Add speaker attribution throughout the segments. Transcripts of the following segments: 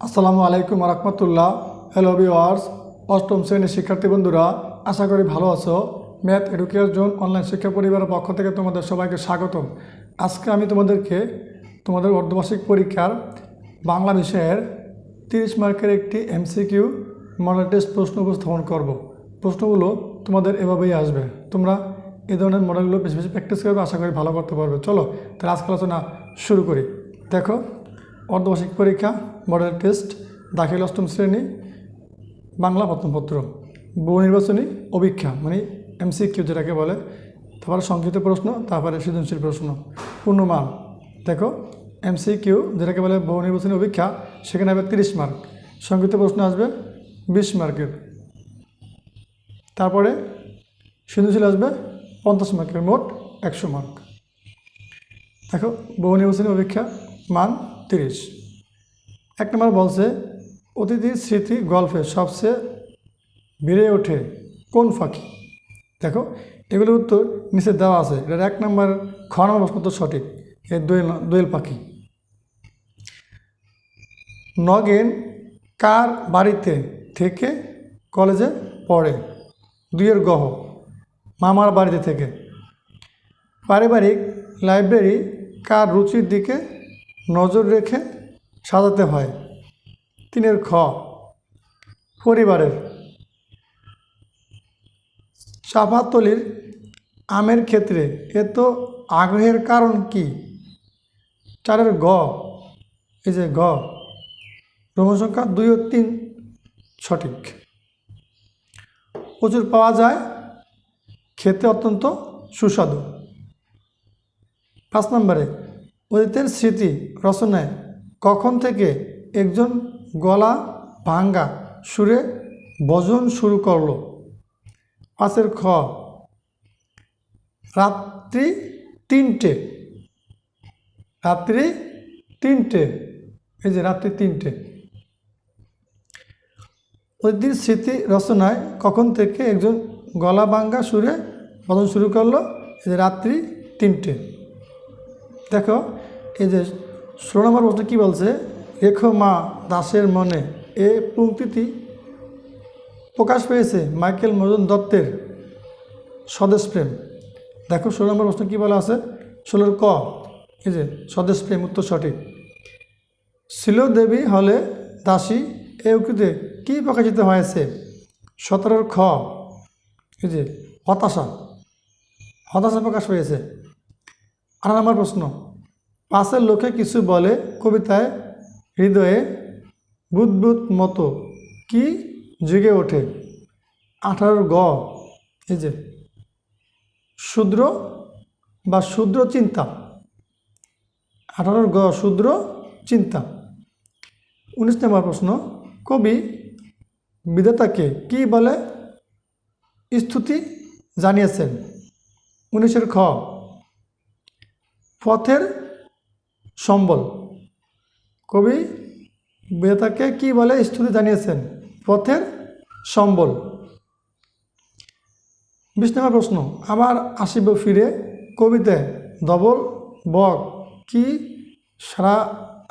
Speaker 1: আসসালামু আলাইকুম রহমতুল্লাহ। Hello viewers অষ্টম শ্রেণির শিক্ষার্থী বন্ধুরা, আশা করি ভালো আছো। ম্যাথ এডুকেশন অনলাইন শিক্ষা পরিবারের পক্ষ থেকে তোমাদের সবাইকে স্বাগতম। আজকে আমি তোমাদেরকে তোমাদের অর্ধবার্ষিক পরীক্ষার বাংলা বিষয়ের তিরিশ মার্কের একটি এমসিকিউ মডেল টেস্ট প্রশ্ন উপস্থাপন করব। প্রশ্নগুলো তোমাদের এভাবেই আসবে। তোমরা এই ধরনের মডেলগুলো বেশি বেশি প্র্যাকটিস করবে, আশা করি ভালো করতে পারবে। চলো, তাহলে আজকে আলোচনা শুরু করি। দেখো অর্ধবার্ষিক পরীক্ষা মডেল টেস্ট দাখিল অষ্টম শ্রেণি, বাংলা প্রথমপত্র বহু নির্বাচনী অভীক্ষা মানে এমসিকিউ যেটাকে বলে, তারপরে সংক্ষিপ্ত প্রশ্ন, তারপরে সৃজনশীল প্রশ্ন, পূর্ণমান। দেখো এমসিকিউ যেটাকে বলে বহু নির্বাচনী অভীক্ষা সেখানে হবে তিরিশ মার্ক সংক্ষিপ্ত প্রশ্ন আসবে বিশ মার্কের তারপরে সৃজনশীল আসবে পঞ্চাশ মার্কের মোট একশো মার্ক দেখো বহু নির্বাচনী অপেক্ষা, মান তিরিশ এক নম্বর বলছে, অতিথির স্মৃতি গল্পে সবচেয়ে বেড়ে ওঠে কোন পাখি? দেখো, এগুলোর উত্তর নিচে দেওয়া আছে। এটার এক নম্বর খ নম্বর তো সঠিক। এই দোয়েল দোয়েল পাখি। নগেন কার বাড়িতে থেকে কলেজে পড়ে? দুইয়ের গহ, মামার বাড়িতে থেকে। পারিবারিক লাইব্রেরি কার রুচির দিকে নজর রেখে সাজাতে হয়। তিনের খ, পরিবারের। চাপাতলির আমের ক্ষেত্রে এত আগ্রহের কারণ কি? চারের গ, এই যে গ সংখ্যা দুই ও তিন সঠিক। প্রচুর পাওয়া যায়, খেতে অত্যন্ত সুস্বাদু। পাঁচ নম্বরে অতীতের স্মৃতি রচনায় কখন থেকে একজন গলা ভাঙ্গা সুরে ভজন শুরু করল? পাশের খ। রাত্রি তিনটে। রাত্রি তিনটে। এই যে রাত্রি তিনটে। অতীতের স্মৃতি রচনায় কখন থেকে একজন গলা ভাঙ্গা সুরে ভজন শুরু করল? এই যে রাত্রি তিনটে। দেখো এই যে ষোলো নম্বর প্রশ্ন কী বলছে? রেখো মা দাসের মনে, এ পঙ্ক্তিটি প্রকাশ পেয়েছে মাইকেল মদন দত্তের স্বদেশ প্রেম। দেখো ষোলো নম্বর প্রশ্ন কী বলা আছে? ষোলোর ক। এই যে স্বদেশ প্রেম, উত্তর সঠিক। ছিল দেবী হলে দাসী, এ উক্তিতে কী প্রকাশিত হয়েছে? সতেরোর খ। এই যে হতাশা। হতাশা প্রকাশ পেয়েছে। আট নম্বর প্রশ্ন। পাশের লোকে কিছু বলে কবিতায় হৃদয়ে বুদবুদ মতো। কি জেগে ওঠে? আঠারোর গ। এই যে, শূদ্র বা শূদ্র চিন্তা। আঠারোর গ, শূদ্র চিন্তা। উনিশ নম্বর প্রশ্ন, কবি বিধাতাকে কি বলে? স্তুতি জানিয়েছেন। উনিশের খ, পথের সম্বল। কবি বেতাকে কি বলে? স্তুতি জানিয়েছেন। পথের সম্বল। বিশ নম্বর প্রশ্ন, আবার আসিব ফিরে কবিতায় ডবল বক কি সারা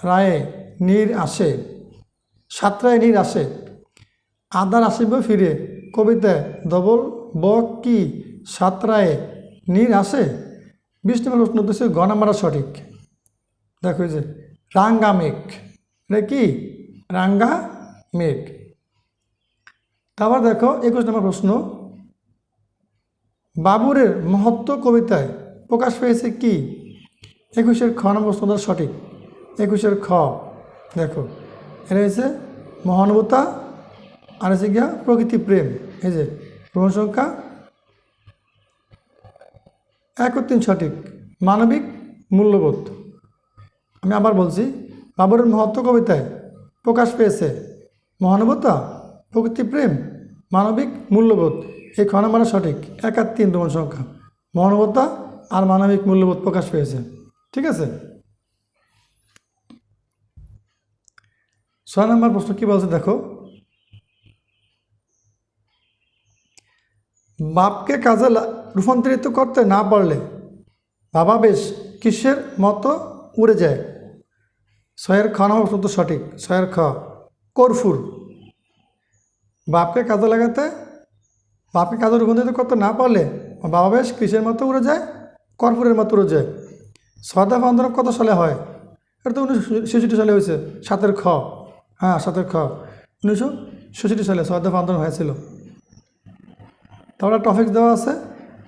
Speaker 1: রায়ে নীর আসে? সাতরায় নীর আসে। আদার আসিব ফিরে কবিতায় ডবল বক কি সাতরায় নীর আসে? বিশ নম্বর প্রশ্ন উদ্দেশ্যে গণামারা সঠিক। দেখো যে, রাঙ্গা মেঘ। এটা কি? রাঙ্গা মেঘ। তারপর দেখো, একুশ নম্বর প্রশ্ন। বাবুরের মহত্ব কবিতায় প্রকাশ পেয়েছে কি? একুশের খ নম্বর প্রশ্নটা সঠিক। একুশের খ, দেখো। এটা হয়েছে মহানুভূতা, আর হচ্ছে গিয়া প্রকৃতি প্রেম। এই যে প্রমাণ সংখ্যা এক সঠিক। মানবিক মূল্যবোধ। আমি আবার বলছি, বাবরের মহত্ব কবিতায় প্রকাশ পেয়েছে। মহানুভূতা, প্রকৃতি প্রেম, মানবিক মূল্যবোধ, এই খ নম্বরে সঠিক, এক আর তিন তোমার সংখ্যা। মহানুভূতা আর মানবিক মূল্যবোধ প্রকাশ পেয়েছে। ঠিক আছে? ছয় নম্বর প্রশ্ন কী বলছে দেখো? বাপকে কাজে রূপান্তরিত করতে না পারলে বাবা বেশ কিসের মতো উড়ে যায়। ছয়ের খ প্রশ্ন তো সঠিক। ছয়ের খ, কর্ফুর। বাপকে কাজে লাগাতে, বাপকে কাজে রূপান্তরিত করতে না পারলে বাবা বেশ কিসের মতো উড়ে যায়? কর্পূরের মতো উড়ে যায়। সদা আন্দোলন কত সালে হয়? এটা তো উনিশশো ছেষট্টি সালে হয়েছে। সাতের খ। হ্যাঁ সাতের খ। উনিশশো ছেষট্টি সালে সদা আন্দোলন হয়েছিল। তারপরে টপিক দেওয়া আছে।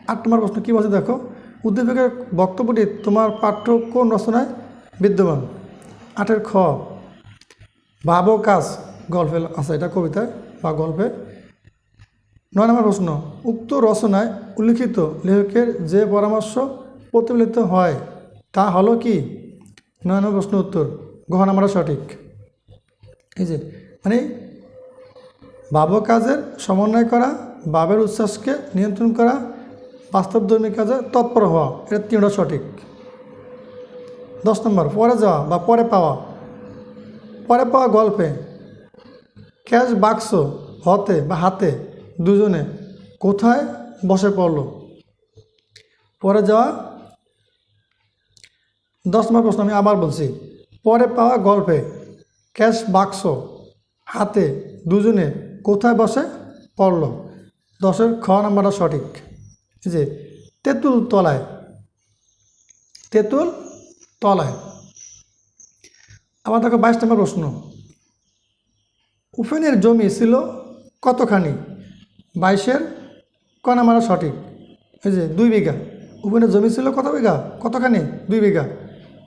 Speaker 1: আট নম্বর প্রশ্ন কী বলছে দেখো? উদ্দীপকের বক্তব্যটি তোমার পাঠ্য কোন রচনায় বিদ্যমান। আটের খ। ভাব কাজ গল্পে আছে, এটা কবিতায় বা গল্পে। নয় নম্বর প্রশ্ন। উক্ত রচনায় উল্লিখিত লেখকের যে পরামর্শ প্রতিফলিত হয়, তা হলো কি? নয় নম্বর প্রশ্ন উত্তর। গহন আমরা সঠিক। এই যে মানে ভাব কাজের সমন্বয় করা, ভাবের উচ্ছ্বাসকে নিয়ন্ত্রণ করা বাস্তবধর্মী কাজে তৎপর হওয়া, এটা তিনটা সঠিক। দশ নম্বর, পরে যাওয়া বা পরে পাওয়া? পরে পাওয়া গল্পে। ক্যাশ বাক্স, হতে বা হাতে, দুজনে কোথায় বসে পড়ল? পরে যাওয়া? দশ নম্বর প্রশ্ন আমি আবার বলছি। পরে পাওয়া গল্পে ক্যাশ বাক্স, হাতে, দুজনে কোথায় বসে পড়ল? দশের খ নম্বরটা সঠিক। যে, তেঁতুল তলায়। তেঁতুল তলায়। আবার দেখো বাইশ নম্বর প্রশ্ন। উফেনের জমি ছিল কতখানি? বাইশের ক নাম্বার সঠিক। এই যে দুই বিঘা। উফেনের জমি ছিল কত বিঘা? কতখানি? দুই বিঘা।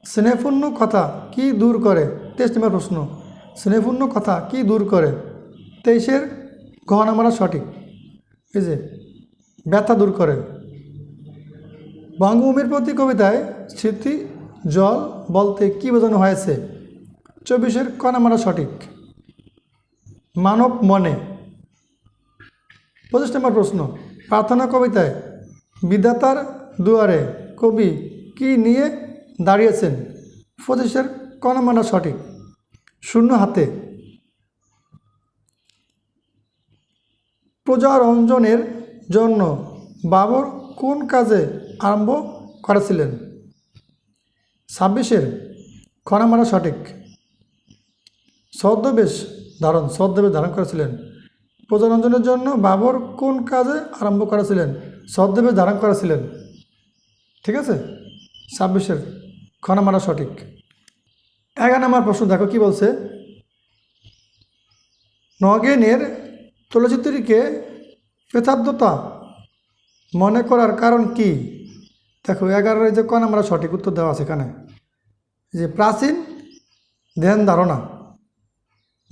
Speaker 1: স্নেহপূর্ণ কথা কি দূর করে? তেইশ নম্বর প্রশ্ন। স্নেহপূর্ণ কথা কি দূর করে? তেইশের ঘ নাম্বার সঠিক। এই যে ব্যথা দূর করে। বঙ্গভূমির প্রতি কবিতায় স্মৃতি জল বলতে কি বোঝানো হয়েছে? চব্বিশের ক নাম্বার সঠিক। মানব মনে। পঁচিশ নম্বর প্রশ্ন। প্রার্থনা কবিতায় বিধাতার দুয়ারে কবি কি নিয়ে দাঁড়িয়েছেন? পঁচিশের ক নম্বরটা সঠিক। শূন্য হাতে। প্রজারঞ্জনের জন্য বাবর কোন কাজে আরম্ভ করেছিলেন? ছাব্বিশের খ নম্বরটা সঠিক। ছদ্মবেশ ধারণ ছদ্মবেশ ধারণ করেছিলেন। প্রজারঞ্জনের জন্য বাবর কোন কাজে আরম্ভ করেছিলেন? ছদ্মবেশ ধারণ করেছিলেন। ঠিক আছে? ছাব্বিশের খ নাম্বারটা সঠিক। এগারো নম্বর প্রশ্ন, দেখো কি বলছে? নগেনের চলচ্চিত্রটিকে যথার্থতা মনে করার কারণ কি? দেখো, এগারোর যে ক নাম্বার সঠিক উত্তর দেওয়া আছে এখানে। যে প্রাচীন ধ্যান ধারণা।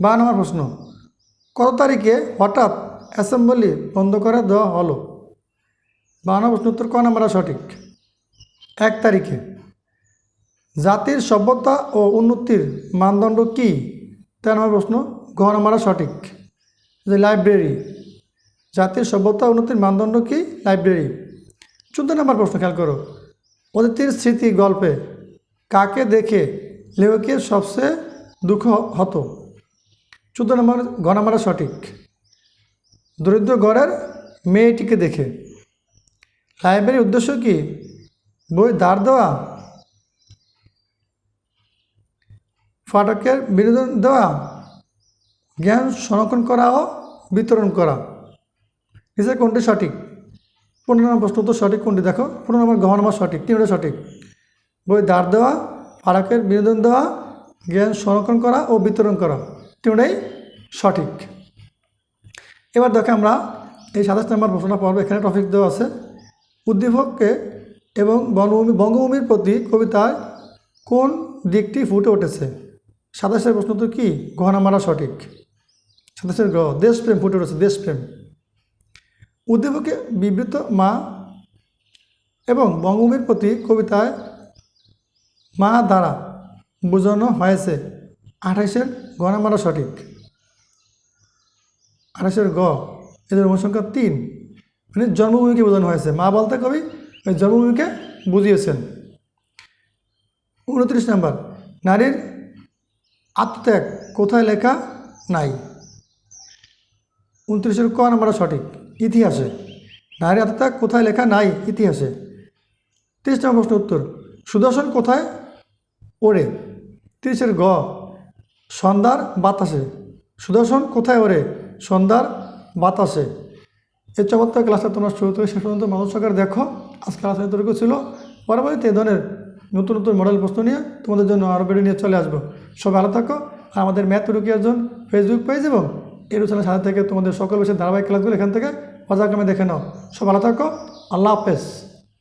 Speaker 1: বা নম্বর প্রশ্ন, কত তারিখে হঠাৎ অ্যাসেম্বলি বন্ধ করে দেওয়া হলো? বা নম্বর প্রশ্ন উত্তর ক নাম্বার সঠিক। এক তারিখে। জাতির সভ্যতা ও উন্নতির মানদণ্ড কি? তেরো নম্বর প্রশ্ন ঘ নাম্বার সঠিক। যে লাইব্রেরি। জাতির সভ্যতা উন্নতির মানদণ্ড কি? লাইব্রেরি। চোদ্দ নম্বর প্রশ্ন খেয়াল করো। অদিতির স্মৃতি গল্পে কাকে দেখে লেখকের সবচেয়ে দুঃখ হতো? চোদ্দ নম্বর নম্বর সঠিক। দরিদ্র ঘরের মেয়েটিকে দেখে। লাইব্রেরির উদ্দেশ্য কি? বই দাঁড় দেওয়া? ফাটকের বিনোদন দেওয়া? জ্ঞান সংরক্ষণ করা ও বিতরণ করা? নিচে কোনটি সঠিক? পনেরো নম্বর প্রশ্ন তো সঠিক কোনটি? দেখো, পনেরো নম্বর গহ নম্বর সঠিক, তিনটা সঠিক। বই দাঁড় দেওয়া ফারাকের বিনোদন দেওয়া, জ্ঞান সংরক্ষণ করা ও বিতরণ করা। তিনটাই সঠিক। এবার দেখো আমরা এই সাতাশ নম্বর প্রশ্নটা পড়ব এখানে টপিক দেওয়া আছে। উদ্দীপককে এবং বঙ্গভূমি বঙ্গভূমির প্রতি কবিতায় কোন দিকটি ফুটে উঠেছে? সাতাশের প্রশ্ন তো কী? গহনা মারা সঠিক। সাতাশের গ্রহ দেশপ্রেম ফুটে উঠেছে, দেশপ্রেম। উদ্দীপকে বিবৃত মা এবং বঙ্গভূমির প্রতি কবিতায় মা দ্বারা বোঝানো হয়েছে। আঠাইশের গণামারা সঠিক। আঠাশের গ, এদের অনুসংখ্যা তিন। মানে জন্মভূমিকে বোঝানো হয়েছে। মা বলতে কবি, ওই জন্মভূমিকে বুঝিয়েছেন। উনত্রিশ নম্বর, নারীর আত্মত্যাগ কোথায় লেখা নাই? উনত্রিশের ক নম্বর সঠিক। ইতিহাসে। নারী আত্মত্যাগ কোথায় লেখা নাই? ইতিহাসে। তিরিশ নম্বর প্রশ্ন উত্তর, সুদর্শন কোথায় ওড়ে তিরিশের গ, সন্ধ্যার বাতাসে। সুদর্শন, কোথায় ওরে? সন্ধ্যার বাতাসে। এই চমৎকার ক্লাসটা তোমরা শুরু থেকে শেষ পর্যন্ত মানুষ সরকার দেখো। আজকে ক্লাস এতটুকু ছিল। পরবর্তীতে এই ধরনের নতুন নতুন মডেল প্রশ্ন নিয়ে তোমাদের জন্য আরও ভিডিও নিয়ে চলে আসব। সব ভালো থাকো। আর আমাদের ম্যাথ রুকিয়ার জন্য ফেসবুক পেজ এবং এর চ্যানেল সাথে থেকে তোমাদের সকল বিষয়ের ধারাবাহিক ক্লাসগুলো এখান থেকে পর্যায়ক্রমে দেখে নাও। সব ভালো থাকো। আল্লাহ হাফেজ।